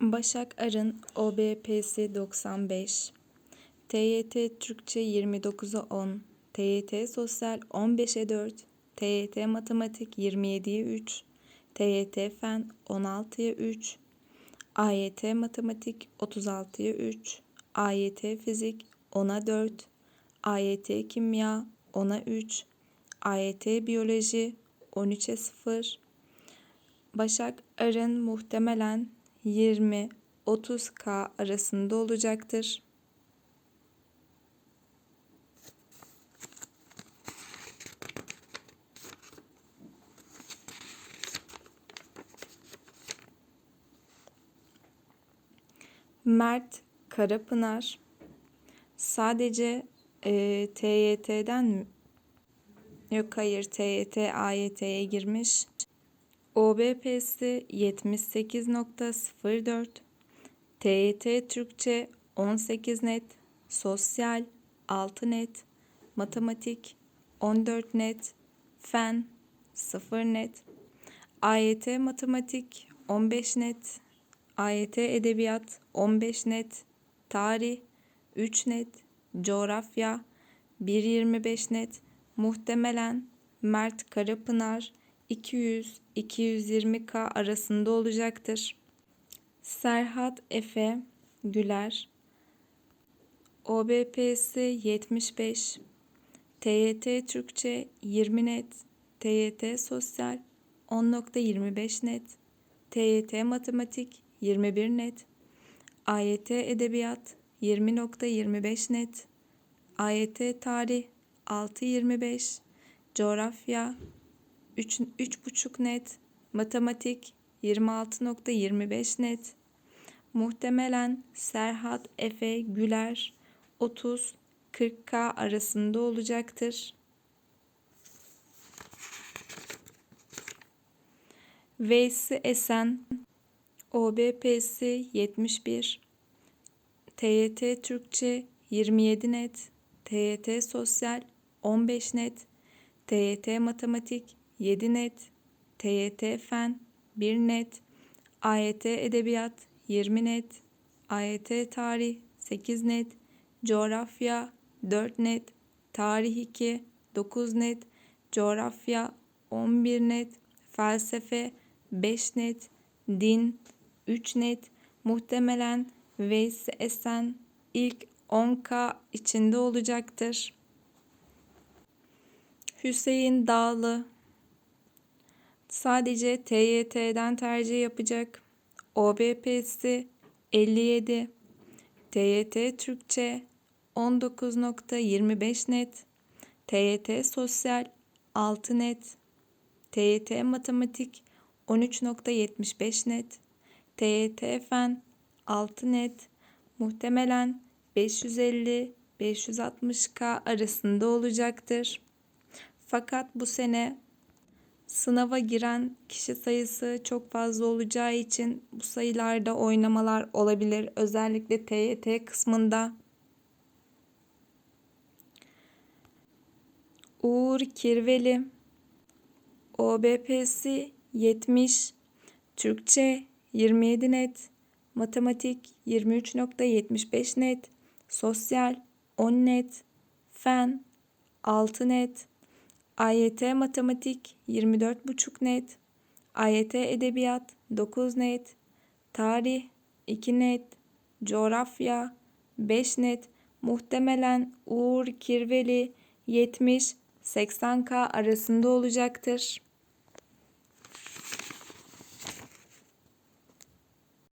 Başak Arın OBP'si 95, TYT Türkçe 29'a 10, TYT Sosyal 15'e 4, TYT Matematik 27'ye 3, TYT Fen 16'ya 3, AYT Matematik 36'ya 3, AYT Fizik 10'a 4, AYT Kimya 10'a 3, AYT Biyoloji 13'e 0, Başak Arın muhtemelen 20-30K arasında olacaktır. Mert Karapınar sadece e, TYT'den mi? Yok hayır TYT AYT'ye girmiş. OBP'si 78.04, TYT Türkçe 18 net, Sosyal 6 net, Matematik 14 net, Fen 0 net, AYT Matematik 15 net, AYT Edebiyat 15 net, Tarih 3 net, Coğrafya 1.25 net, muhtemelen Mert Karapınar 200-220K arasında olacaktır. Serhat Efe Güler OBP'si 75 TYT Türkçe 20 net TYT Sosyal 10.25 net TYT Matematik 21 net AYT Edebiyat 20.25 net AYT Tarih 6.25 Coğrafya 3, 3.5 net, matematik 26.25 net. Muhtemelen Serhat Efe Güler 30-40K arasında olacaktır. Veysi Esen OBP'si 71 TYT Türkçe 27 net TYT Sosyal 15 net TYT Matematik 7 net, TYT Fen 1 net, AYT Edebiyat 20 net, AYT Tarih 8 net, Coğrafya 4 net, Tarih 2 9 net, Coğrafya 11 net, Felsefe 5 net, Din 3 net, muhtemelen Veys Esen ilk 10K içinde olacaktır. Hüseyin Dağlı sadece TYT'den tercih yapacak. OBP'si 57. TYT Türkçe 19.25 net. TYT Sosyal 6 net. TYT Matematik 13.75 net. TYT Fen 6 net. Muhtemelen 550-560K arasında olacaktır. Fakat bu sene sınava giren kişi sayısı çok fazla olacağı için bu sayılarda oynamalar olabilir. Özellikle TYT kısmında. Uğur Kirveli OBP'si 70 Türkçe 27 net Matematik 23.75 net Sosyal 10 net Fen 6 net AYT Matematik 24,5 net, AYT Edebiyat 9 net, Tarih 2 net, Coğrafya 5 net, muhtemelen Uğur Kirveli 70-80K arasında olacaktır.